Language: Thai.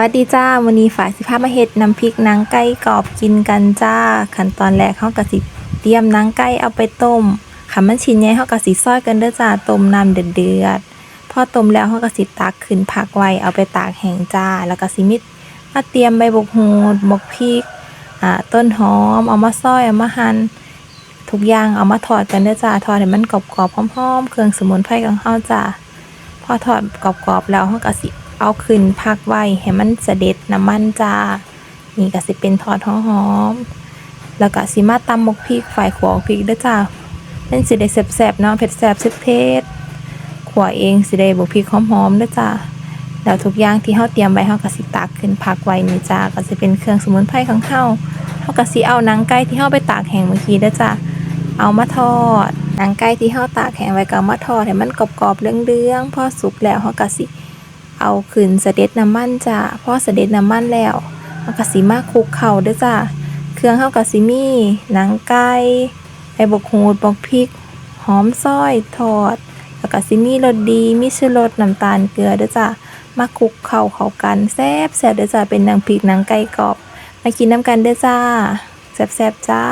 วัสดีจ้าวันนี้ฝ่ายสิภาพมาเฮ็ดน้ำพริกนังไก่กรอบกินกันจ้า ขั้นตอนแรกเฮาก็สิเตรียมนังไก่เอาไปต้มคันมันชิ้นใหญ่เฮาก็สิซอยกันเด้อจ้าต้มน้ำเดือดๆพอต้มแล้วเฮาก็สิตักขึ้นพักไว้เอาไปตากแห้งจ้า แล้วก็สิมิมาเตรียมใบบกหูดหมกพริกอ่าต้นหอมเอามาซอยเอามาหั่นทุกอย่างเอามาทอดกันเด้อจ้าทอดให้มันกรอบๆหอมๆเครื่องสมุนไพรของเฮาจ้าพอทอดกรอบๆแล้วเราก็สิ เอาขึ้นพักไว้ให้มันเสด็จน้ำมันจ้า นี่ก็สิเป็นทอดหอมๆแล้วก็สิมาตำมกพริกฝ่ายขัวพริกด้จ้าเป็นสิได้แซ่บๆเนาะเผ็ดแซ่บเผ็ดๆขัวเองสิได้บกพริกหอมๆเด้อจ้าแล้วทุกอย่างที่เฮาเตรียมไว้เฮาก็สิตักขึ้นพักไว้นี่จ้าก็สิเป็นเครื่องสมุนไพรของเฮาเฮาก็สิเอาหนังไก่ที่เฮาไปตากแห้งเมื่อกี้ด้จ้าเอามาทอดหนังไก่ที่เฮาตากแห้งไว้ก็เอามาทอดให้มันกรอบๆเหลืองๆพอสุกแล้วเฮาก็สิ เอาขึ้นเสด็จน้ำมันจ้าพอเสด็จน้ำมันแล้วเฮาก็สิมาคลุกเข้าด้อจ้าเครื่องเฮาก็สิมีหนังไก่ใบบกหูดบกพริก หอมซอยทอด แล้วก็สิมีรสดีมีชูรสน้ำตาลเกลือด้อจ้ามาคลุกเข้าเข้ากันแซ่บแซ่บด้อจ้าเป็นหนังพริกหนังไก่กรอบมากินน้ำกันด้อจ้าแซ่บๆจ้า